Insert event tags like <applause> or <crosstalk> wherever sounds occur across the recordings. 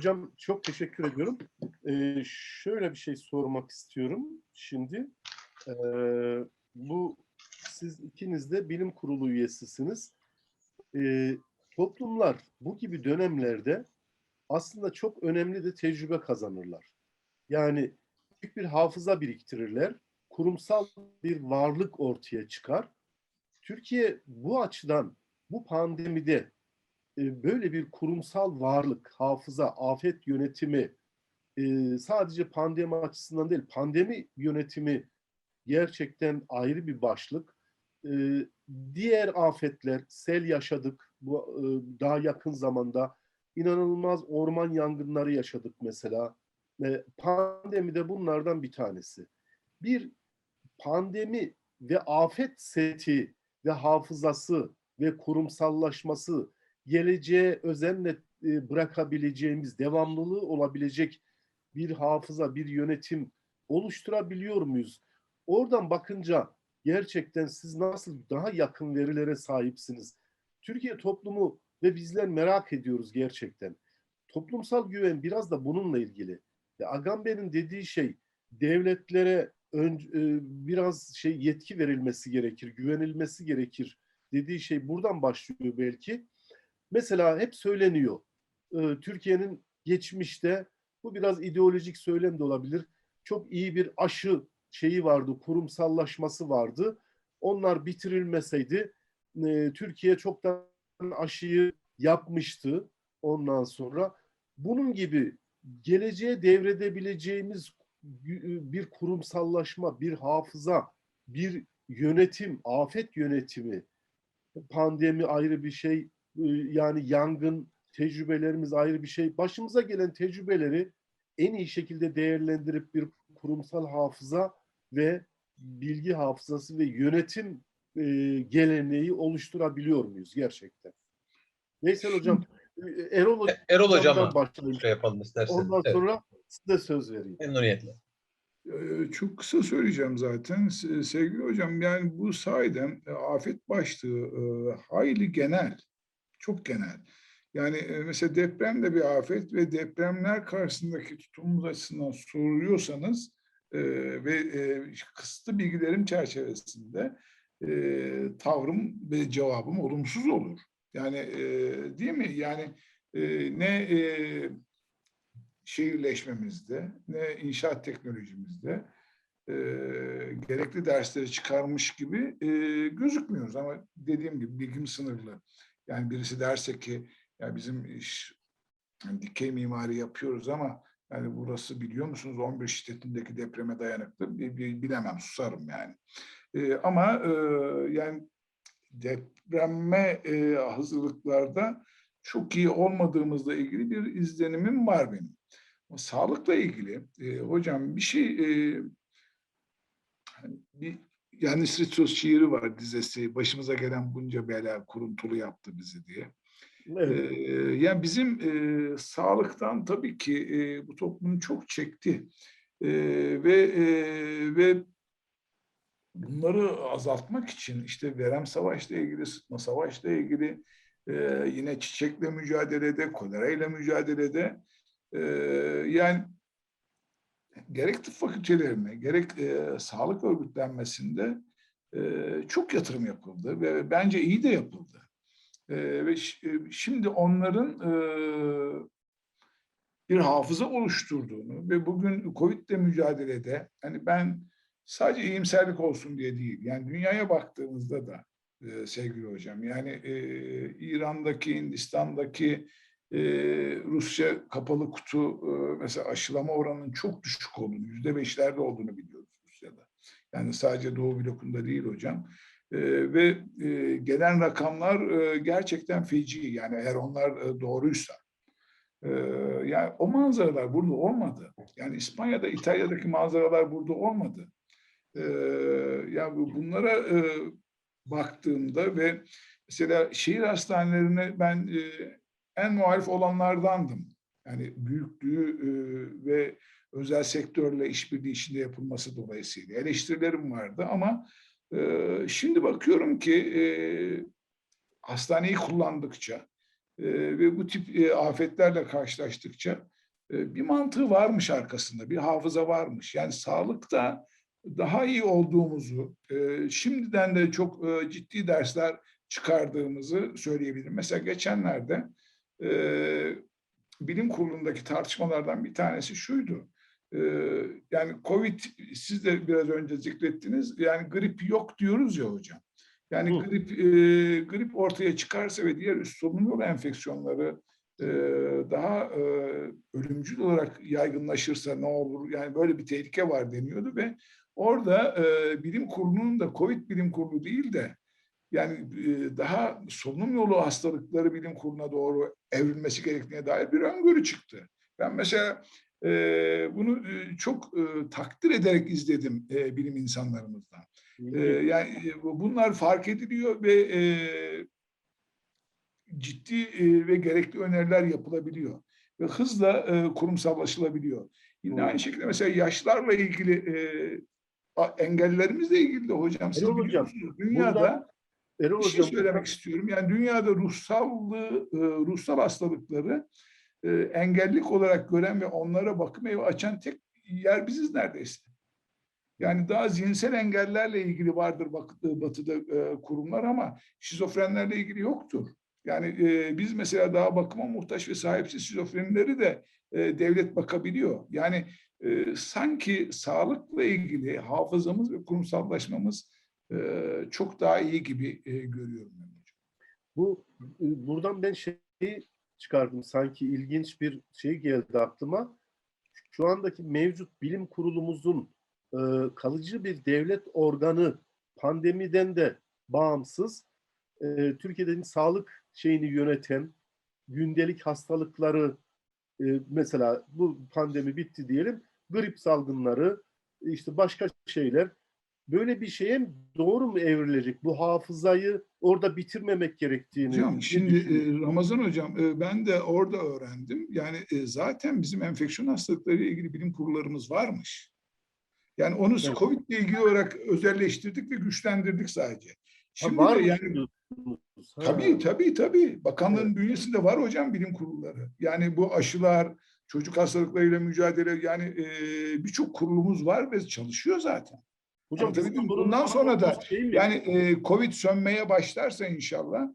Hocam çok teşekkür ediyorum. Ee, şöyle bir şey sormak istiyorum şimdi. Ee, bu siz ikiniz de bilim kurulu üyesisiniz. Ee, toplumlar bu gibi dönemlerde aslında çok önemli de tecrübe kazanırlar. Yani büyük bir hafıza biriktirirler. Kurumsal bir varlık ortaya çıkar. Türkiye bu açıdan bu pandemide böyle bir kurumsal varlık, hafıza, afet yönetimi sadece pandemi açısından değil, pandemi yönetimi gerçekten ayrı bir başlık. Diğer afetler, sel yaşadık bu daha yakın zamanda. inanılmaz orman yangınları yaşadık mesela. Pandemi de bunlardan bir tanesi. Bir pandemi ve afet seti ve hafızası ve kurumsallaşması geleceğe özenle e, bırakabileceğimiz, devamlılığı olabilecek bir hafıza, bir yönetim oluşturabiliyor muyuz? Oradan bakınca gerçekten siz nasıl daha yakın verilere sahipsiniz? Türkiye toplumu ve bizler merak ediyoruz gerçekten. Toplumsal güven biraz da bununla ilgili. Ya Agamben'in dediği şey devletlere ön, e, biraz şey yetki verilmesi gerekir, güvenilmesi gerekir dediği şey buradan başlıyor belki. Mesela hep söyleniyor. e, Türkiye'nin geçmişte bu biraz ideolojik söylem de olabilir. Çok iyi bir aşı şeyi vardı, kurumsallaşması vardı. Onlar bitirilmeseydi e, Türkiye çoktan aşıyı yapmıştı ondan sonra. Bunun gibi geleceğe devredebileceğimiz bir kurumsallaşma, bir hafıza, bir yönetim, afet yönetimi, pandemi ayrı bir şey, e, yani yangın tecrübelerimiz ayrı bir şey. Başımıza gelen tecrübeleri en iyi şekilde değerlendirip bir kurumsal hafıza ve bilgi hafızası ve yönetim e, geleneği oluşturabiliyor muyuz gerçekten? Veysel Hocam, e, Erol, E, Erol Hocam'dan Hocam'a başlayayım. şey yapalım isterseniz. Ondan Evet, sonra size söz vereyim. memnuniyetle. Çok kısa söyleyeceğim zaten Se- sevgili hocam. Yani bu sayeden e, afet başlığı e, hayli genel, çok genel. Yani e, mesela deprem de bir afet ve depremler karşısındaki tutumumuz açısından soruyorsanız e, ve e, kısıtlı bilgilerim çerçevesinde e, tavrım ve cevabım olumsuz olur. Yani e, değil mi? Yani e, ne e, şehirleşmemizde ne inşaat teknolojimizde e, gerekli dersleri çıkarmış gibi e, gözükmüyoruz. Ama dediğim gibi bilgim sınırlı. Yani birisi derse ki ya bizim iş yani dikey mimari yapıyoruz ama yani burası biliyor musunuz 11 şiddetindeki depreme dayanıklı bi- bi- bilemem susarım yani. E, ama e, yani depreme e, hazırlıklarda çok iyi olmadığımızla ilgili bir izlenimim var benim. Ama sağlıkla ilgili e, hocam bir şey e, hani bir Yannis Ritsos şiiri var dizesi başımıza gelen bunca bela kuruntulu yaptı bizi diye. Evet. Ee, yani bizim e, sağlıktan tabii ki e, bu toplum çok çekti E, ve e, ve bunları azaltmak için işte verem savaşla ilgili, sıtma savaşla ilgili e, yine çiçekle mücadelede, kolerayla mücadelede e, yani gerek tıp fakültelerine gerek e, sağlık örgütlenmesinde e, çok yatırım yapıldı ve bence iyi de yapıldı. Ee, ve e, şimdi onların e, bir hafıza oluşturduğunu ve bugün Covid'le mücadelede hani ben sadece iyimserlik olsun diye değil yani dünyaya baktığımızda da e, sevgili hocam yani e, İran'daki, Hindistan'daki e, Rusya kapalı kutu e, mesela aşılama oranının çok düşük olduğunu, yüzde beşlerde olduğunu biliyoruz Rusya'da. Yani sadece Doğu blokunda değil hocam. Ee, ve e, gelen rakamlar e, gerçekten feci. Yani eğer onlar e, doğruysa. Ee, yani o manzaralar burada olmadı. Yani İspanya'da, İtalya'daki manzaralar burada olmadı. Ee, yani bu- bunlara e, baktığımda ve mesela şehir hastanelerine ben e, en muhalif olanlardandım. Yani büyüklüğü e, ve özel sektörle işbirliği içinde yapılması dolayısıyla eleştirilerim vardı ama ee, Şimdi bakıyorum ki e, hastaneyi kullandıkça, e, ve bu tip e, afetlerle karşılaştıkça e, bir mantığı varmış arkasında, bir hafıza varmış. Yani sağlıkta daha iyi olduğumuzu, e, şimdiden de çok e, ciddi dersler çıkardığımızı söyleyebilirim. Mesela geçenlerde e, bilim kurulundaki tartışmalardan bir tanesi şuydu. E, yani Covid, siz de biraz önce zikrettiniz, yani grip yok diyoruz ya hocam. Yani Hı. grip e, grip ortaya çıkarsa ve diğer üst solunum yolu enfeksiyonları e, daha e, ölümcül olarak yaygınlaşırsa ne olur? Yani böyle bir tehlike var deniyordu ve orada e, bilim kurulunun da Covid bilim kurulu değil de yani e, daha solunum yolu hastalıkları bilim kuruluna doğru evrilmesi gerektiğine dair bir öngörü çıktı. Ben mesela e, bunu e, çok e, takdir ederek izledim e, bilim insanlarımızdan. E, yani e, bu- bunlar fark ediliyor ve e, ciddi e, ve gerekli öneriler yapılabiliyor ve hızla e, kurumsallaşılabiliyor. Yine Doğru. aynı şekilde mesela yaşlarla ilgili e, engellerimizle ilgili de hocam siz hocam? Dünyada buradan Erol bir şey hocam söylemek istiyorum. Yani dünyada ruhsallığı, e, ruhsal hastalıkları e, engellik olarak gören ve onlara bakım evi açan tek yer biziz neredeyse. Yani daha zihinsel engellerle ilgili vardır bak- batıda e, kurumlar ama şizofrenlerle ilgili yoktur. Yani e, biz mesela daha bakıma muhtaç ve sahipsiz şizofrenileri de e, devlet bakabiliyor. Yani e, sanki sağlıkla ilgili hafızamız ve kurumsallaşmamız e, çok daha iyi gibi görüyorum ben hocam. bu e, buradan ben şeyi çıkardım sanki ilginç bir şey geldi aklıma. Şu andaki mevcut bilim kurulumuzun kalıcı bir devlet organı pandemiden de bağımsız Türkiye'nin sağlık şeyini yöneten gündelik hastalıkları mesela bu pandemi bitti diyelim grip salgınları işte başka şeyler böyle bir şeye doğru mu evrilecek? Bu hafızayı orada bitirmemek gerektiğini. Hocam şimdi e, Ramazan hocam e, ben de orada öğrendim. Yani e, zaten bizim enfeksiyon hastalıkları ile ilgili bilim kurullarımız varmış. Yani onu Evet. Covid ile ilgili olarak özelleştirdik ve güçlendirdik sadece. Ha, Şimdi var de yani diyorsunuz? Ha. Tabii tabii tabii. Bakanlığın bünyesinde var hocam bilim kurulları. Yani bu aşılar, çocuk hastalıklarıyla mücadele yani e, birçok kurulumuz var ve çalışıyor zaten. Hocam mi? bunun Bundan sonra da şey? Yani e, Covid sönmeye başlarsa inşallah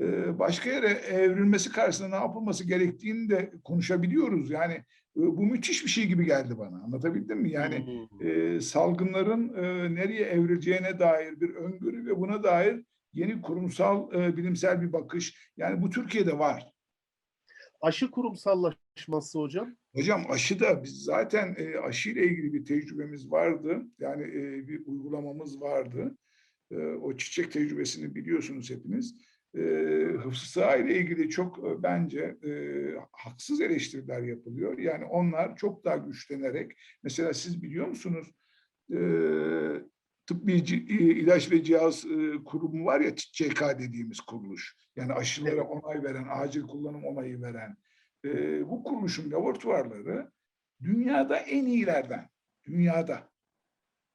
e, başka yere evrilmesi karşısında ne yapılması gerektiğini de konuşabiliyoruz. Yani e, bu müthiş bir şey gibi geldi bana. Anlatabildim mi? Yani Hmm. e, salgınların e, nereye evrileceğine dair bir öngörü ve buna dair yeni kurumsal e, bilimsel bir bakış. Yani bu Türkiye'de var. Aşı kurumsallaşması hocam. Hocam aşı da biz zaten e, aşı ile ilgili bir tecrübemiz vardı. Yani e, bir uygulamamız vardı. E, o çiçek tecrübesini biliyorsunuz hepiniz. E, hıfzı sıha ile ilgili çok e, bence e, haksız eleştiriler yapılıyor. Yani onlar çok daha güçlenerek mesela siz biliyor musunuz e, tıbbi ilaç ve cihaz e, kurumu var ya TÇK dediğimiz kuruluş. Yani aşılara Evet. onay veren, acil kullanım onayı veren. E, bu kuruluşun laboratuvarları dünyada en iyilerden. Dünyada.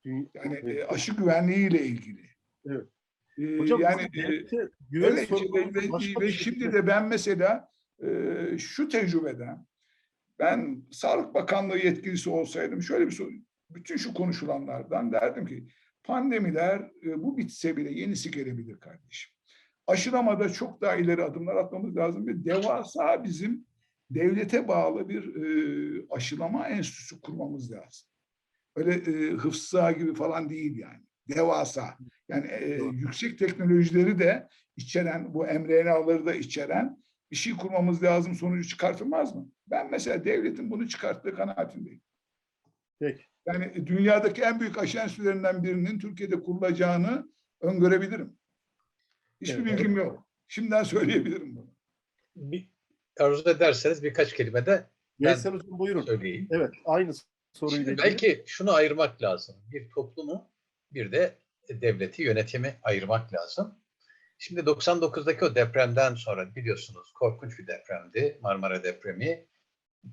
Dü- Yani e, Evet. aşı güvenliği ile ilgili. Evet. E, Hocam yani güven sorunumuz ve, ve- şimdi de ben mesela e, şu tecrübeden ben Sağlık Bakanlığı yetkilisi olsaydım şöyle bir soru, bütün şu konuşulanlardan derdim ki pandemiler e, bu bitse bile yenisi gelebilir kardeşim. Aşılamada çok daha ileri adımlar atmamız lazım ve devasa bizim devlete bağlı bir e, aşılama enstitüsü kurmamız lazım. Öyle e, gibi falan değil yani. Devasa. Yani e, yüksek teknolojileri de içeren, bu mRNA'ları da içeren bir şey kurmamız lazım sonucu çıkartılmaz mı? Ben mesela devletin bunu çıkarttığı kanaatindeyim. Peki. Yani dünyadaki en büyük aşı enstitülerinden birinin Türkiye'de kurulacağını öngörebilirim. Hiçbir Evet. bilgim yok. Şimdiden söyleyebilirim bunu. Bir, arzu ederseniz birkaç kelime de Veysel hocam buyurun. söyleyeyim. Evet aynı soruyla Şimdi belki şunu ayırmak lazım. Bir toplumu bir de devleti, yönetimi ayırmak lazım. Şimdi 99'daki o depremden sonra biliyorsunuz korkunç bir depremdi. Marmara depremi.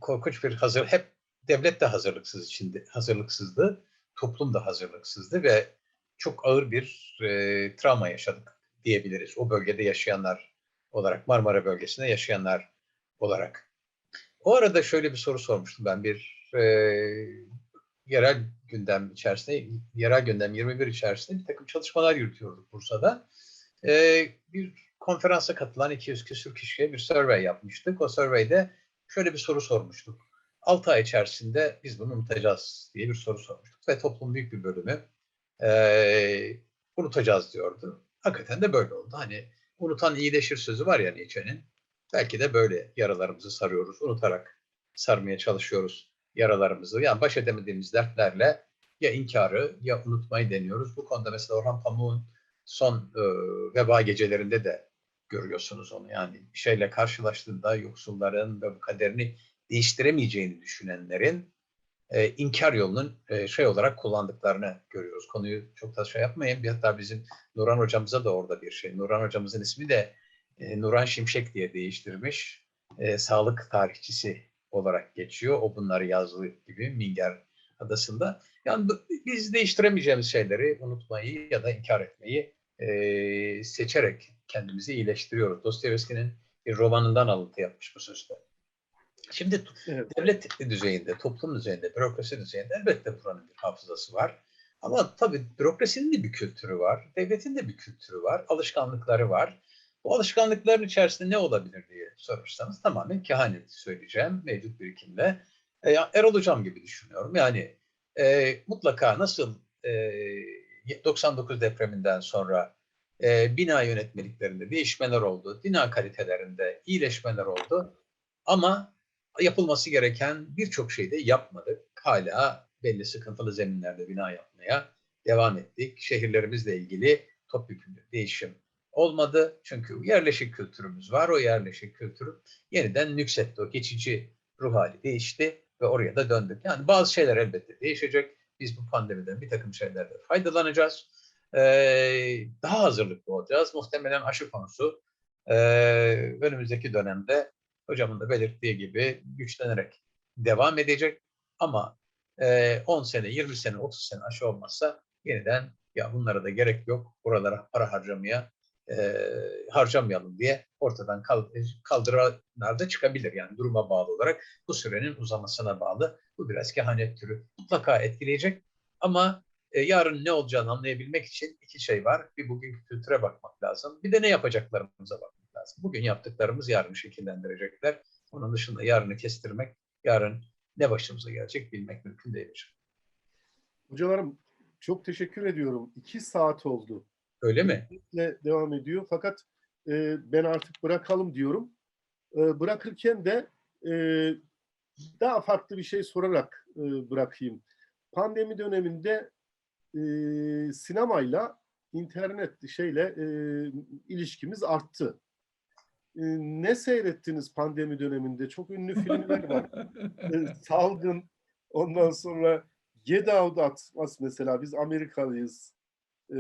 Korkunç bir hazır, hep devlet de hazırlıksız içinde, hazırlıksızdı. Toplum da hazırlıksızdı ve çok ağır bir e, travma yaşadık diyebiliriz. O bölgede yaşayanlar olarak Marmara bölgesinde yaşayanlar olarak. O arada şöyle bir soru sormuştum ben bir e, yerel gündem içerisinde, yerel gündem 21 içerisinde bir takım çalışmalar yürütüyorduk Bursa'da. E, bir konferansa katılan 200 küsür kişiye bir survey yapmıştık. O surveyde şöyle bir soru sormuştuk. 6 ay içerisinde biz bunu unutacağız diye bir soru sormuştuk. Ve toplumun büyük bir bölümü e, unutacağız diyordu. Hakikaten de böyle oldu. Hani unutan iyileşir sözü var ya Nietzsche'nin. Belki de böyle yaralarımızı sarıyoruz. Unutarak sarmaya çalışıyoruz yaralarımızı. Yani baş edemediğimiz dertlerle ya inkarı ya unutmayı deniyoruz. Bu konuda mesela Orhan Pamuk'un son e, veba gecelerinde de görüyorsunuz onu. Yani şeyle karşılaştığında yoksulların ve kaderini değiştiremeyeceğini düşünenlerin e, inkar yolunun e, şey olarak kullandıklarını görüyoruz. Konuyu çok da şey yapmayın. Bir hatta bizim Nuran hocamıza da orada bir şey. Nuran hocamızın ismi de e, Nuran Şimşek diye değiştirmiş. E, sağlık tarihçisi olarak geçiyor. O bunları yazdığı gibi Minger adasında. Yani biz değiştiremeyeceğimiz şeyleri unutmayı ya da inkar etmeyi e, seçerek kendimizi iyileştiriyoruz. Dostoyevski'nin bir romanından alıntı yapmış bu sözde. Şimdi Evet. devlet düzeyinde, toplum düzeyinde, bürokrasi düzeyinde elbette buranın bir hafızası var. Ama tabii bürokrasinin de bir kültürü var, devletin de bir kültürü var, alışkanlıkları var. Bu alışkanlıkların içerisinde ne olabilir diye sorarsanız tamamen kehanet söyleyeceğim mevcut birikimle. E, Erol Hocam gibi düşünüyorum. Yani e, mutlaka nasıl e, 99 depreminden sonra e, bina yönetmeliklerinde değişmeler oldu, bina kalitelerinde iyileşmeler oldu. Ama yapılması gereken birçok şeyi de yapmadık. Hala belli sıkıntılı zeminlerde bina yapmaya devam ettik. Şehirlerimizle ilgili topyekun değişim olmadı. Çünkü yerleşik kültürümüz var. O yerleşik kültürü yeniden nüksetti. O geçici ruh hali değişti ve oraya da döndük. Yani bazı şeyler elbette değişecek. Biz bu pandemiden bir takım şeylerden faydalanacağız. Ee, daha hazırlıklı olacağız. Muhtemelen aşı konusu ee, önümüzdeki dönemde hocamın da belirttiği gibi güçlenerek devam edecek. Ama e, 10 sene, 20 sene, 30 sene aşı olmazsa yeniden ya bunlara da gerek yok, buralara para harcamaya e, harcamayalım diye ortadan kal, kaldıranlar da çıkabilir. Yani duruma bağlı olarak bu sürenin uzamasına bağlı. Bu biraz kehanet türü mutlaka etkileyecek. Ama e, yarın ne olacağını anlayabilmek için iki şey var. Bir bugünkü kültüre bakmak lazım. Bir de ne yapacaklarımıza bakmak lazım. Bugün yaptıklarımız yarını şekillendirecekler. Onun dışında yarını kestirmek, yarın ne başımıza gelecek bilmek mümkün değil. hocam. Hocalarım çok teşekkür ediyorum. İki saat oldu. Öyle mi? devam ediyor. Fakat e, ben artık bırakalım diyorum. E, bırakırken de e, daha farklı bir şey sorarak e, bırakayım. Pandemi döneminde e, sinemayla internet şeyle e, ilişkimiz arttı. E, ne seyrettiniz pandemi döneminde? Çok ünlü filmler var. <laughs> E, Salgın, ondan sonra Get Out Atmaz mesela. Biz Amerikalıyız. E,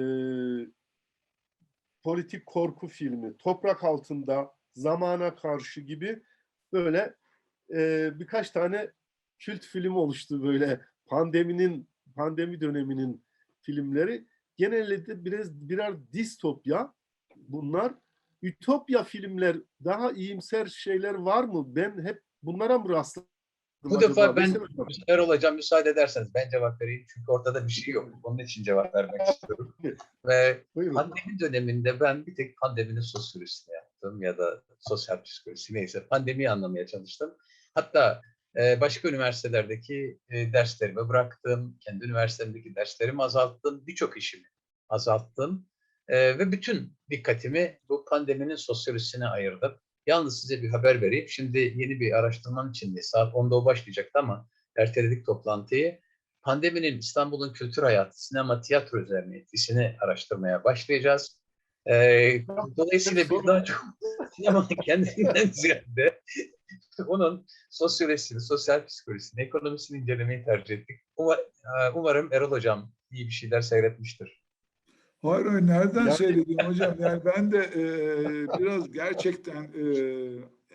politik korku filmi, Toprak Altında, Zamana Karşı gibi böyle e, birkaç tane kült film oluştu böyle pandeminin pandemi döneminin filmleri. Genelde biraz birer distopya bunlar. Ütopya filmler, daha iyimser şeyler var mı? Ben hep bunlara mı rastladım? Bu acaba? defa ben Erol Hocam müsaade ederseniz ben cevap vereyim. Çünkü ortada bir şey yok. Onun için cevap vermek <laughs> istiyorum. Ve Buyurun. Pandemi döneminde ben bir tek pandeminin sosyolojisini yaptım ya da sosyal psikolojisi neyse pandemiyi anlamaya çalıştım. Hatta e, başka üniversitelerdeki e, derslerimi bıraktım, kendi üniversitemdeki derslerimi azalttım, birçok işimi azalttım E, ve bütün dikkatimi bu pandeminin sosyolojisine ayırdım. Yalnız size bir haber vereyim. Şimdi yeni bir araştırmanın içindeyiz. Saat 10'da o başlayacaktı ama erteledik toplantıyı pandeminin İstanbul'un kültür hayatı, sinema, tiyatro üzerine etkisini araştırmaya başlayacağız. Ee, dolayısıyla biz daha çok sinemanın <laughs> kendisinden ziyade onun sosyolojisini, sosyal psikolojisini, ekonomisini incelemeyi tercih ettik. E, Umarım Erol Hocam iyi bir şeyler seyretmiştir. Hayır hayır nereden Yani- söyledim hocam? Yani <laughs> ben de e, biraz gerçekten e,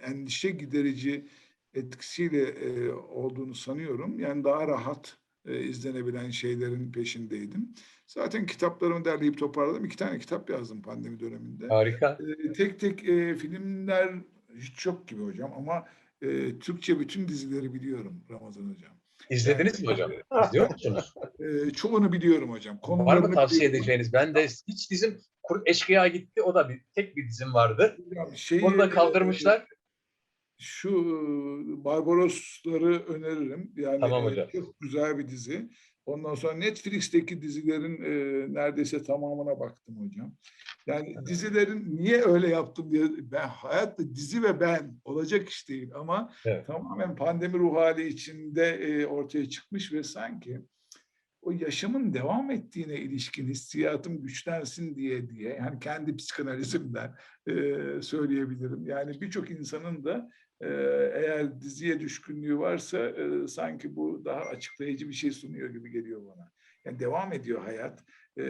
endişe giderici etkisiyle e, olduğunu sanıyorum. Yani daha rahat e, izlenebilen şeylerin peşindeydim. Zaten kitaplarımı derleyip toparladım. İki tane kitap yazdım pandemi döneminde. Harika. Ee, tek tek e, filmler hiç yok gibi hocam ama e, Türkçe bütün dizileri biliyorum Ramazan hocam. İzlediniz mi hocam? <laughs> İzliyor musunuz? E, çoğunu biliyorum hocam. Var Konularını mı tavsiye biliyorum. edeceğiniz? Ben de hiç dizim Eşkıya gitti. O da bir tek bir dizim vardı. Şeyi, Onu da kaldırmışlar. Şu e, Barbarosları öneririm. Yani Tamam e, hocam. çok güzel bir dizi. Ondan sonra Netflix'teki dizilerin e, neredeyse tamamına baktım hocam. Yani dizilerin niye öyle yaptım diye ben hayatta dizi ve ben olacak iş değil ama Evet. tamamen pandemi ruh hali içinde e, ortaya çıkmış ve sanki o yaşamın devam ettiğine ilişkin hissiyatım güçlensin diye diye yani kendi psikanalizimden e, söyleyebilirim. Yani birçok insanın da eğer diziye düşkünlüğü varsa e, sanki bu daha açıklayıcı bir şey sunuyor gibi geliyor bana. Yani devam ediyor hayat. E,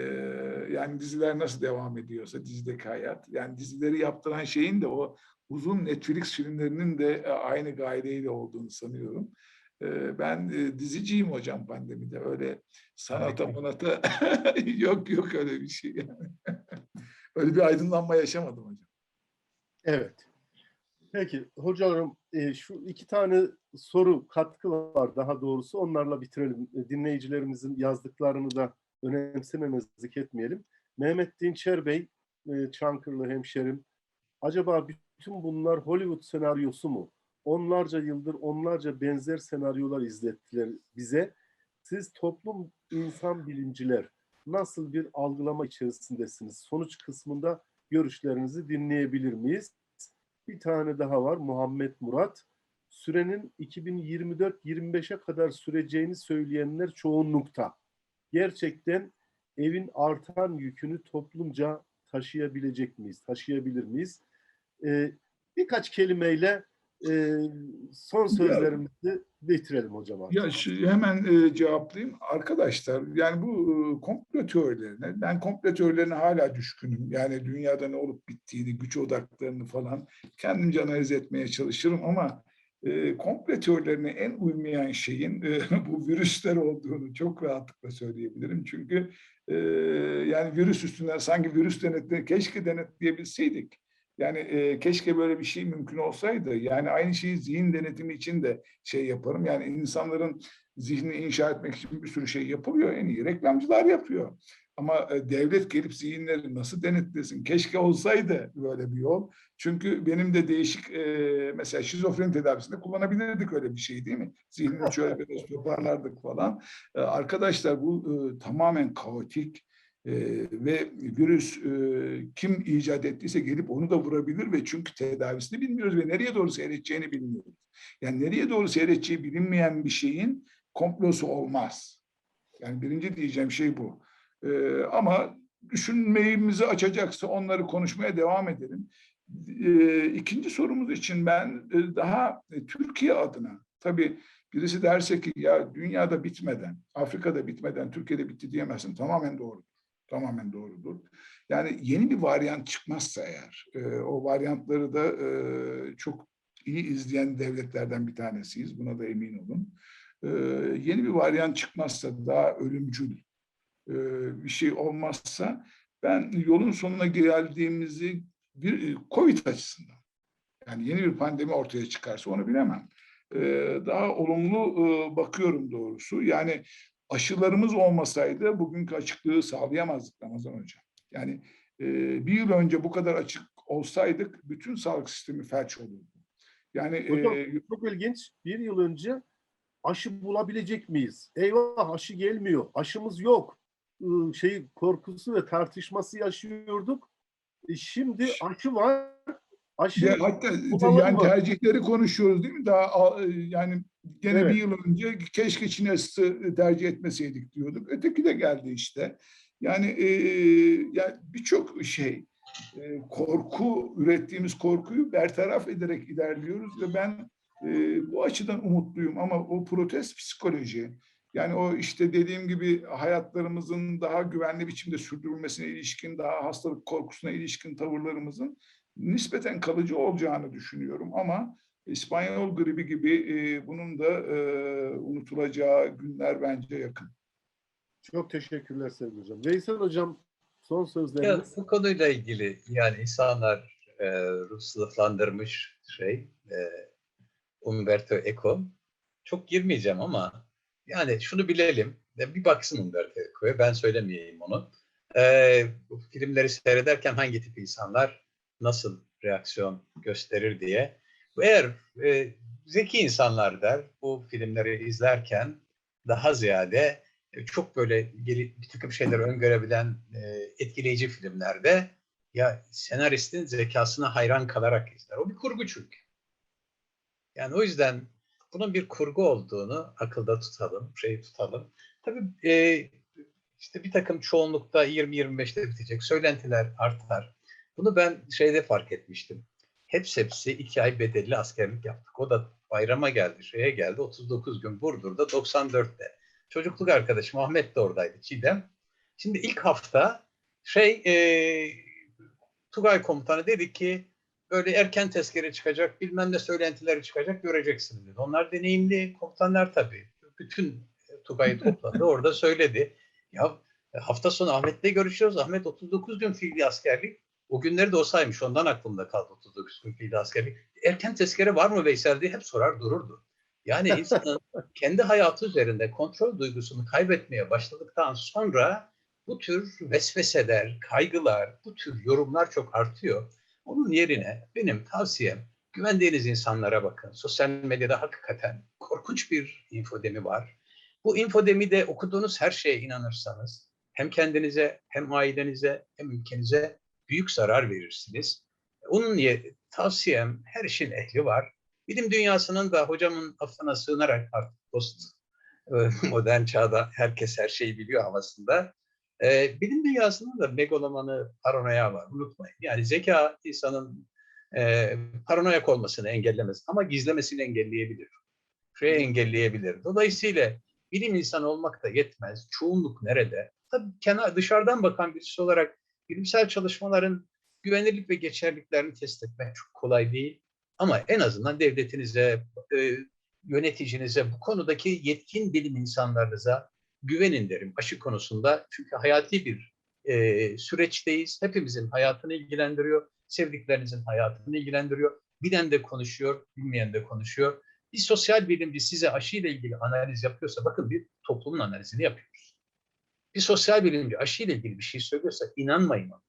yani diziler nasıl devam ediyorsa dizideki hayat. Yani dizileri yaptıran şeyin de o uzun Netflix filmlerinin de e, aynı gaideyle olduğunu sanıyorum. E, ben e, diziciyim hocam pandemide. Öyle sanata manata <laughs> yok yok öyle bir şey. Yani. <laughs> öyle bir aydınlanma yaşamadım hocam. Evet. Peki hocam e, şu iki tane soru katkı var daha doğrusu onlarla bitirelim. E, Dinleyicilerimizin yazdıklarını da önemsememezlik etmeyelim. Mehmet Dinçer Bey, e, Çankırılı hemşerim. Acaba bütün bunlar Hollywood senaryosu mu? Onlarca yıldır onlarca benzer senaryolar izlettiler bize. Siz toplum insan bilimciler nasıl bir algılama içerisindesiniz? Sonuç kısmında görüşlerinizi dinleyebilir miyiz? Bir tane daha var Muhammed Murat. Sürenin 2024-25'e kadar süreceğini söyleyenler çoğunlukta. Gerçekten evin artan yükünü toplumca taşıyabilecek miyiz? Taşıyabilir miyiz? Ee, birkaç kelimeyle e, son sözlerimizi bitirelim hocam. artık. Ya şu, hemen e, cevaplayayım. Arkadaşlar yani bu e, komplo teorilerine, ben komplo teorilerine hala düşkünüm. Yani dünyada ne olup bittiğini, güç odaklarını falan kendimce analiz etmeye çalışırım ama e, komplo teorilerine en uymayan şeyin e, <laughs> bu virüsler olduğunu çok rahatlıkla söyleyebilirim. Çünkü e, yani virüs üstünden sanki virüs denetle keşke denetleyebilseydik. Yani e, keşke böyle bir şey mümkün olsaydı. Yani aynı şeyi zihin denetimi için de şey yaparım. Yani insanların zihnini inşa etmek için bir sürü şey yapılıyor. En iyi reklamcılar yapıyor. Ama e, devlet gelip zihinleri nasıl denetlesin? Keşke olsaydı böyle bir yol. Çünkü benim de değişik e, mesela şizofreni tedavisinde kullanabilirdik öyle bir şey değil mi? Zihnini şöyle biraz <laughs> toparlardık falan. E, arkadaşlar bu e, tamamen kaotik. Ee, ve virüs e, kim icat ettiyse gelip onu da vurabilir ve çünkü tedavisini bilmiyoruz ve nereye doğru seyredeceğini bilmiyoruz. Yani nereye doğru seyredeceği bilinmeyen bir şeyin komplosu olmaz. Yani birinci diyeceğim şey bu. Ee, ama düşünmeyimizi açacaksa onları konuşmaya devam edelim. Ee, ikinci sorumuz için ben e, daha e, Türkiye adına tabii birisi derse ki ya dünyada bitmeden, Afrika'da bitmeden Türkiye'de bitti diyemezsin. Tamamen doğru tamamen doğrudur. Yani yeni bir varyant çıkmazsa eğer, e, o varyantları da e, çok iyi izleyen devletlerden bir tanesiyiz. Buna da emin olun. E, yeni bir varyant çıkmazsa daha ölümcül e, bir şey olmazsa ben yolun sonuna geldiğimizi bir Covid açısından yani yeni bir pandemi ortaya çıkarsa onu bilemem. E, daha olumlu e, bakıyorum doğrusu. Yani aşılarımız olmasaydı bugünkü açıklığı sağlayamazdık Ramazan Hocam. Yani e, bir yıl önce bu kadar açık olsaydık bütün sağlık sistemi felç olurdu. Yani Hocam e, çok ilginç. Bir yıl önce aşı bulabilecek miyiz? Eyvah aşı gelmiyor. Aşımız yok. Iı, Şey korkusu ve tartışması yaşıyorduk. E, Şimdi aşı var. Aşı ya hatta yani mı? tercihleri konuşuyoruz değil mi? Daha a- yani gene Evet. bir yıl önce keşke Çin aşısı tercih etmeseydik diyorduk. Öteki de geldi işte. Yani e, yani birçok şey e, korku ürettiğimiz korkuyu bertaraf ederek ilerliyoruz ve ben e, bu açıdan umutluyum ama o protest psikoloji yani o işte dediğim gibi hayatlarımızın daha güvenli biçimde sürdürülmesine ilişkin, daha hastalık korkusuna ilişkin tavırlarımızın nispeten kalıcı olacağını düşünüyorum ama İspanyol gribi gibi e, bunun da e, unutulacağı günler bence yakın. Çok teşekkürler sevgili hocam. Veysel hocam son Ya, sözleriniz. bu konuyla ilgili yani insanlar e, Rus sınıflandırmış şey e, Umberto Eco. Çok girmeyeceğim ama yani şunu bilelim. Bir baksın Umberto Eco'ya ben söylemeyeyim onu. E, bu filmleri seyrederken hangi tip insanlar nasıl reaksiyon gösterir diye. Eğer e, zeki insanlar der bu filmleri izlerken daha ziyade e, çok böyle bir takım şeyleri öngörebilen e, etkileyici filmlerde ya senaristin zekasına hayran kalarak izler. O bir kurgu çünkü. Yani o yüzden bunun bir kurgu olduğunu akılda tutalım, şey tutalım. Tabii e, işte bir takım çoğunlukta 20-25'te bitecek söylentiler artar. Bunu ben şeyde fark etmiştim. Hepsi hepsi iki ay bedelli askerlik yaptık. O da bayrama geldi, şeye geldi. 39 gün Burdur'da 94'te. Çocukluk arkadaşım Ahmet de oradaydı, Çiğdem. Şimdi ilk hafta şey e, Tugay komutanı dedi ki böyle erken tezkere çıkacak, bilmem ne söylentileri çıkacak göreceksiniz dedi. Onlar deneyimli komutanlar tabii. Bütün Tugay'ı topladı orada söyledi. Ya e, hafta sonu Ahmet'le görüşüyoruz. Ahmet 39 gün fiili askerlik. O günleri de o saymış. Ondan aklımda kaldı 39 gün fiili askerlik. Erken tezkere var mı Veysel diye hep sorar dururdu. Yani insanın <laughs> kendi hayatı üzerinde kontrol duygusunu kaybetmeye başladıktan sonra bu tür vesveseler, kaygılar, bu tür yorumlar çok artıyor. Onun yerine benim tavsiyem güvendiğiniz insanlara bakın. Sosyal medyada hakikaten korkunç bir infodemi var. Bu infodemi de okuduğunuz her şeye inanırsanız hem kendinize hem ailenize hem ülkenize büyük zarar verirsiniz. Onun ye- tavsiyem her işin ehli var. Bilim dünyasının da hocamın affına sığınarak artık post e, <laughs> modern çağda herkes her şeyi biliyor havasında. E, bilim dünyasının da megalomanı paranoya var. Unutmayın. Yani zeka insanın e, paranoyak olmasını engellemez ama gizlemesini engelleyebilir. Şuraya engelleyebilir. Dolayısıyla bilim insanı olmak da yetmez. Çoğunluk nerede? Tabii kenar, dışarıdan bakan birisi olarak bilimsel çalışmaların güvenirlik ve geçerliliklerini test etmek çok kolay değil. Ama en azından devletinize, e, yöneticinize, bu konudaki yetkin bilim insanlarınıza güvenin derim aşı konusunda. Çünkü hayati bir e, süreçteyiz. Hepimizin hayatını ilgilendiriyor. Sevdiklerinizin hayatını ilgilendiriyor. Bilen de konuşuyor, bilmeyen de konuşuyor. Bir sosyal bilimci size aşıyla ilgili analiz yapıyorsa bakın bir toplumun analizini yapıyoruz. Bir sosyal bilimci aşıyla ilgili bir şey söylüyorsa inanmayın ona.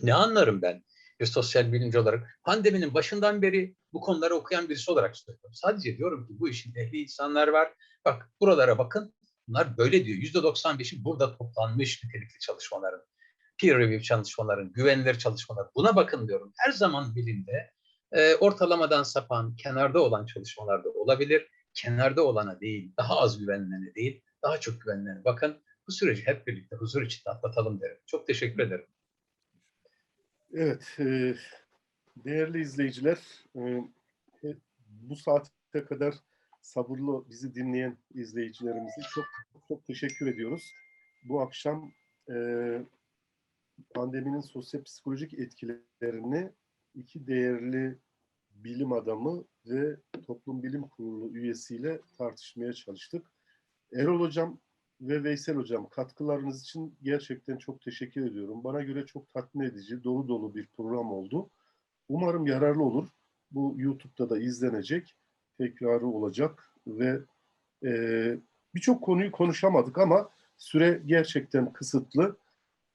Ne anlarım ben bir sosyal bilimci olarak? Pandeminin başından beri bu konuları okuyan birisi olarak söylüyorum. Sadece diyorum ki bu işin ehli insanlar var. Bak buralara bakın. Bunlar böyle diyor. Yüzde 95'i burada toplanmış nitelikli çalışmaların. Peer review çalışmaların, güvenilir çalışmalar. Buna bakın diyorum. Her zaman bilimde e, ortalamadan sapan, kenarda olan çalışmalarda olabilir. Kenarda olana değil, daha az güvenilene değil, daha çok güvenilene bakın. Bu süreci hep birlikte huzur içinde atlatalım derim. Çok teşekkür ederim. Evet, e, değerli izleyiciler, e, e, bu saate kadar sabırlı bizi dinleyen izleyicilerimize çok çok teşekkür ediyoruz. Bu akşam e, pandeminin sosyopsikolojik etkilerini iki değerli bilim adamı ve Toplum Bilim Kurulu üyesiyle tartışmaya çalıştık. Erol Hocam ve Veysel Hocam katkılarınız için gerçekten çok teşekkür ediyorum. Bana göre çok tatmin edici, dolu dolu bir program oldu. Umarım yararlı olur. Bu YouTube'da da izlenecek, tekrarı olacak ve e, birçok konuyu konuşamadık ama süre gerçekten kısıtlı.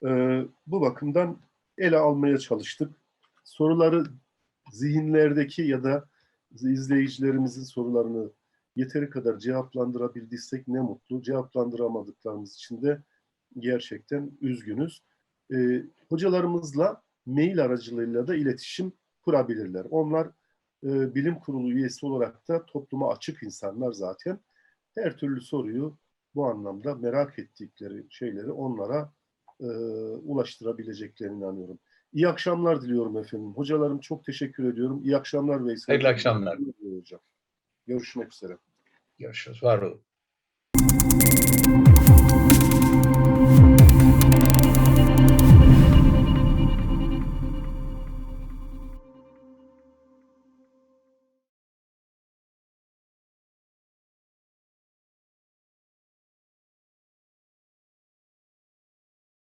E, bu bakımdan ele almaya çalıştık. Soruları zihinlerdeki ya da izleyicilerimizin sorularını yeteri kadar cevaplandırabildiysek ne mutlu. Cevaplandıramadıklarımız için de gerçekten üzgünüz. Ee, hocalarımızla mail aracılığıyla da iletişim kurabilirler. Onlar e, bilim kurulu üyesi olarak da topluma açık insanlar zaten. Her türlü soruyu bu anlamda merak ettikleri şeyleri onlara e, ulaştırabileceklerine inanıyorum. İyi akşamlar diliyorum efendim. Hocalarım çok teşekkür ediyorum. İyi akşamlar Veysel. Hayırlı akşamlar. Görüşmek üzere. Görüşürüz. Var olun.